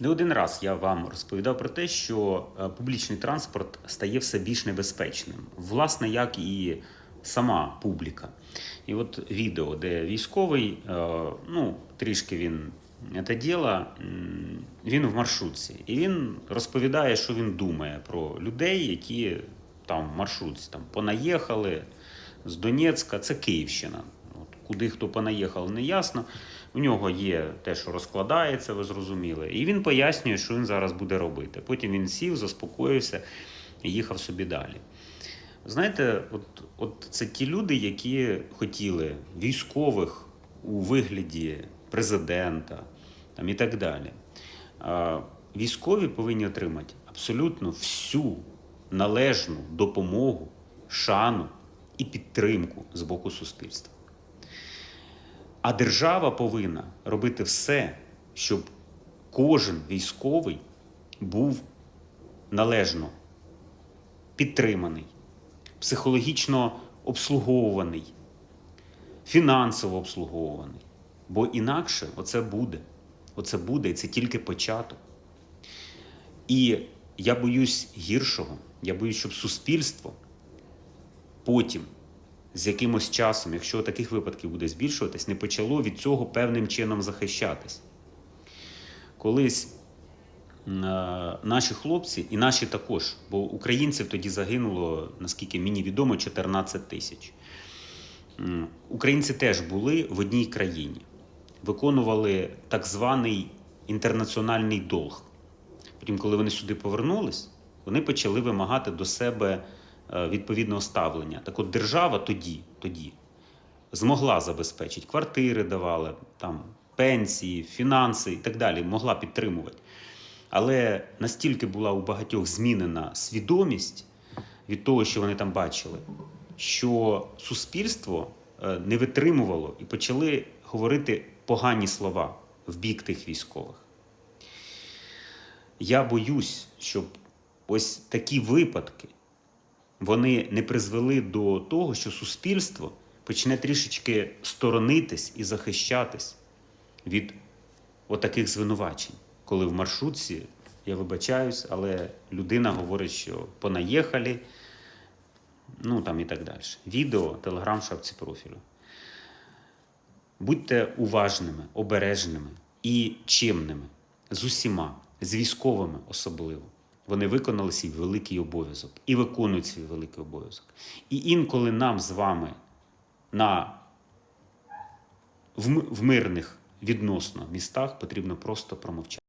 Не один раз я вам розповідав про те, що е, публічний транспорт стає все більш небезпечним, власне, як і сама публіка. І от відео, де військовий, е, ну, трішки він це діло, він в маршрутці. І він розповідає, що він думає про людей, які там в маршрутці там, понаїхали з Донецька, це Київщина. Куди хто понаїхав, не ясно. У нього є те, що розкладається, ви зрозуміли. І він пояснює, що він зараз буде робити. Потім він сів, заспокоївся і їхав собі далі. Знаєте, от, от це ті люди, які хотіли військових у вигляді президента там, і так далі. Військові повинні отримати абсолютно всю належну допомогу, шану і підтримку з боку суспільства. А держава повинна робити все, щоб кожен військовий був належно підтриманий, психологічно обслуговуваний, фінансово обслуговуваний. Бо інакше оце буде. Оце буде, і це тільки початок. І я боюсь гіршого. Я боюсь, щоб суспільство потім, з якимось часом, якщо таких випадків буде збільшуватись, не почало від цього певним чином захищатись. Колись е, наші хлопці, і наші також, бо українців тоді загинуло, наскільки мені відомо, 14 тисяч. Українці теж були в одній країні, виконували так званий інтернаціональний долг. Потім, коли вони сюди повернулись, вони почали вимагати до себе відповідного ставлення. Так от держава тоді, тоді змогла забезпечити, квартири давала, там, пенсії, фінанси і так далі, могла підтримувати. Але настільки була у багатьох змінена свідомість від того, що вони там бачили, що суспільство е, не витримувало і почали говорити погані слова в бік тих військових. Я боюсь, щоб ось такі випадки вони не призвели до того, що суспільство почне трішечки сторонитись і захищатись від отаких звинувачень, коли в маршрутці, я вибачаюсь, але людина говорить, що понаїхали, ну там і так далі. Відео, телеграм, шапці профілю. Будьте уважними, обережними і чимними з усіма, з військовими особливо. Вони виконали свій великий обов'язок і виконують свій великий обов'язок. І інколи нам з вами на в, мирних відносно містах потрібно просто промовчати.